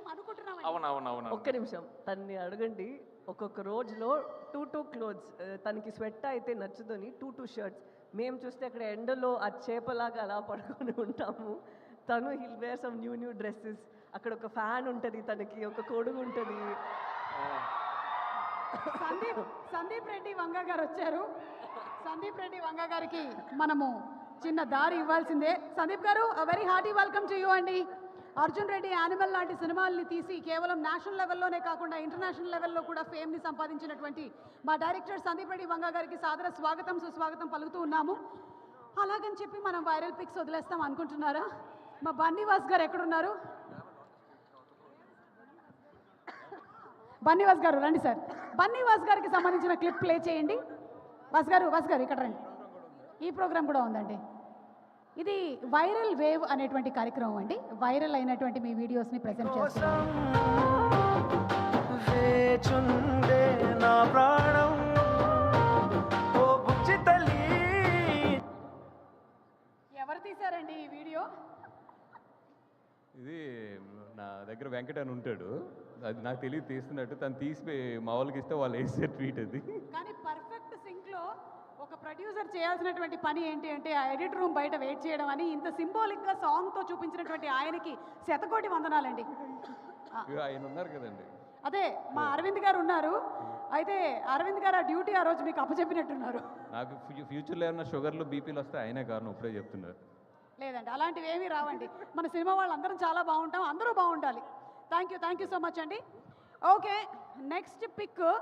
మేము అనుకుంటున్నాం ఒక్క నిమిషం. తన్ని అడగండి. ఒక్కొక్క రోజులో టూ టూ క్లోత్స్ తనకి స్వెట్ అయితే నచ్చుదని టూ టూ షర్ట్స్. మేము చూస్తే అక్కడ ఎండలో ఆ చేపలాగా అలా పడుకొని ఉంటాము. తను he'll wear some new new dresses. అక్కడ ఒక ఫ్యాన్ ఉంటుంది తనకి ఒక కొడుగు ఉంటుంది. సందీప్ సందీప్ రెడ్డి వంగ గారు వచ్చారు. సందీప్ రెడ్డి వంగ గారికి మనము చిన్న దారి ఇవ్వాల్సిందే. Sandeep garu very hearty welcome to you అండి. అర్జున్ రెడ్డి యానిమల్ లాంటి సినిమాల్ని తీసి కేవలం నేషనల్ లెవెల్లోనే కాకుండా ఇంటర్నేషనల్ లెవెల్లో కూడా ఫేమ్ని సంపాదించినటువంటి మా డైరెక్టర్ సందీప్ రెడ్డి వంగ గారికి సాదర స్వాగతం సుస్వాగతం పలుకుతూ ఉన్నాము. అలాగని చెప్పి మనం వైరల్ పిక్స్ వదిలేస్తాం అనుకుంటున్నారా? మా బన్నీవాస్ గారు ఎక్కడున్నారు? బన్నీవాస్ గారు రండి సార్. బన్నీవాస్ గారికి సంబంధించిన క్లిప్ ప్లే చేయండి. వాస్ గారు వాస్ గారు ఇక్కడ రండి. ఈ ప్రోగ్రాం కూడా ఉందండి. ఇది వైరల్ వేవ్ అనేటువంటి కార్యక్రమం అండి. వైరల్ అయినటువంటి మీ వీడియోస్ని ప్రజెంట్ చేస్తాం వేచుండే నా ప్రాణం ఓ బుజ్జి తల్లి. ఎవరు తీశారండి ఈ వీడియో? ఇది నా దగ్గర వెంకట అని ఉంటాడు. అది నాకు తెలియదు తీస్తున్నట్టు. తను తీసి మా వాళ్ళకి ఇస్తే వాళ్ళు వేసే ట్వీట్ అది. కానీ ఒక ప్రొడ్యూసర్ చేయాల్సినటువంటి పని ఏంటి అంటే ఆ ఎడిట్ రూమ్ బయట వెయిట్ చేయడం అని ఇంత సింబాలిక్గా సాంగ్తో చూపించినటువంటి ఆయనకి శతకోటి వందనాలండి. ఆయన ఉన్నారు కదండి. అదే మా అరవింద్ గారు ఉన్నారు. అయితే అరవింద్ గారు ఆ డ్యూటీ ఆ రోజు మీకు అప్పచెప్పినట్టున్నారు. నాకు ఫ్యూ- ఫ్యూచర్లో ఏమన్నా షుగర్లు బీపీలు వస్తే ఆయనే కారణం ఇప్పుడే చెప్తున్నారు. లేదండి అలాంటివి ఏమీ రావండి. మన సినిమా వాళ్ళందరం చాలా బాగుంటాం అందరూ బాగుండాలి. Thank you thank you so much అండి. Okay next pick